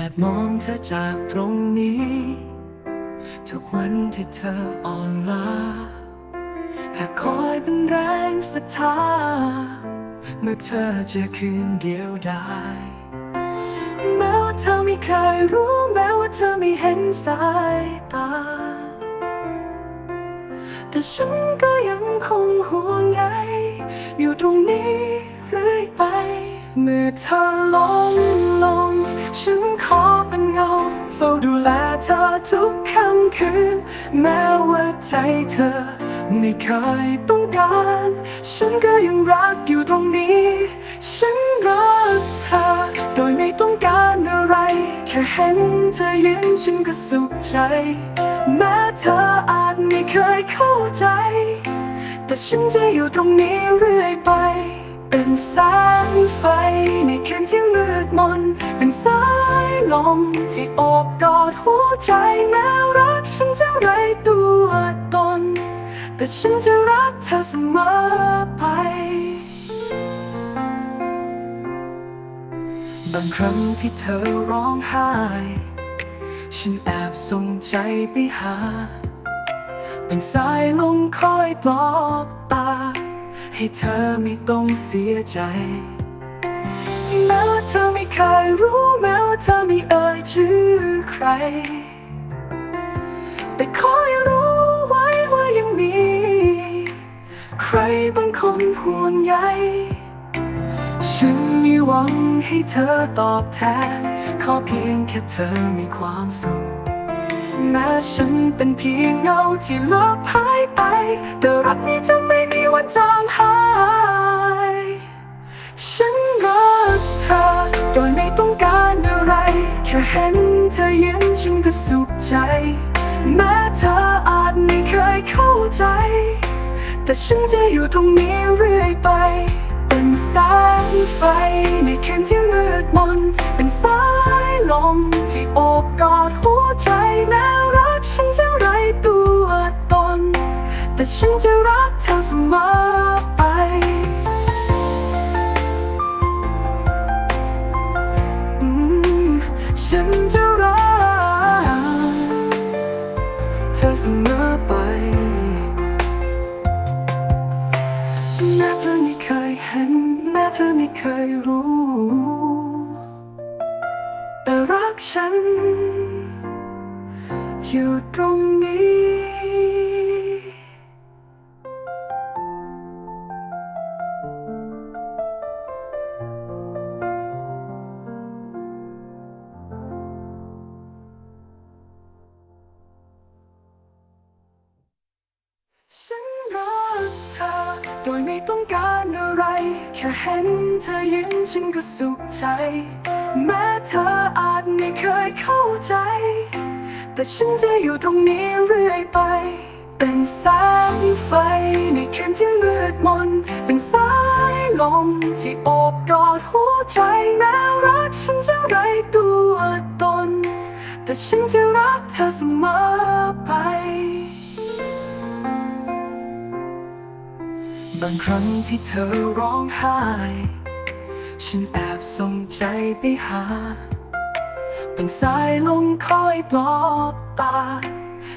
แอบมองเธอจากตรงนี้ ทุกวันที่เธออ่อนล้าแอบคอยเป็นแรงศรัทธาเมื่อเธอจะคืนเดียวดายแม้ว่าเธอไม่เคยรู้แม้ว่าเธอไม่เห็นสายตา แต่ฉันก็ยังคงห่วงใยอยู่ตรงนี้เรื่อยไป เมื่อเธอลงลง ฉันขอเป็นเงาเฝ้าดูแลเธอทุกค่ำคืน แม้ว่าใจเธอ ไม่เคยต้องการ ฉันก็ยังรักอยู่ตรงนี้ ฉันรักเธอ โดยไม่ต้องการอะไร แค่เห็นเธอยิ้มฉันก็สุขใจ แม้เธออาจไม่เคยเข้าใจ แต่ฉันจะอยู่ตรงนี้เรื่อยไป เป็นแสงไฟในคืนที่มืดมน เป็นสายลมที่โอบกอดหัวใจแม้รักฉันจะไร้ตัวตน แต่ฉันจะรักเธอเสมอไป บางครั้งที่เธอร้องไห้ ฉันแอบส่งใจไปหา เป็นสายลมคอยปลอบตา ให้เธอไม่ต้องเสียใจแม้วเธอไม่เคยรู้แม้ว่าเธอไม่เอ่ยชื่อใคร แต่ขอให้รู้ไว้ว่ายังมี ใครบางคนห่วงใยฉันมีหวังให้เธอตอบแทน ขอเพียงแค่เธอมีความสุขแม้ฉันเป็นเพียงเงาที่ลบหายไป แต่รักนี้จะไม่มีวันจางหาย ค่เห็นเธอยิ้มฉันก็สุขใจ แม้เธออาจไม่เคยเข้าใจ แต่ฉันจะอยู่ตรงนี้เรื่อยไป เป็นแสงไฟในคืนที่มืดมน เป็นสายลมที่โอบกอดหัวใจแม้รักฉันจะไร้ตัวตน แต่ฉันจะรักเธอเสมอ ฉันจะรักเธอเสมอไปแม้เธอไม่เคยเห็นแม้เธอไม่เคยรู้ แต่รักฉัน อยู่ตรงนี้ ต้องการอะไร แค่เห็นเธอยิ้มฉันก็สุขใจ แม้เธออาจไม่เคยเข้าใจ แต่ฉันจะอยู่ตรงนี้เรื่อยไป เป็นแสงไฟในคืนที่มืดมน เป็นสายลมที่โอบกอดหัวใจแม้รักฉันจะไร้ตัวตน แต่ฉันจะรักเธอเสมอไป บางครั้งที่เธอร้องไห้ ฉันแอบส่งใจไปหา เป็นสายลมคอยปลอบตา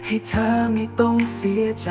ให้เธอไม่ต้องเสียใจ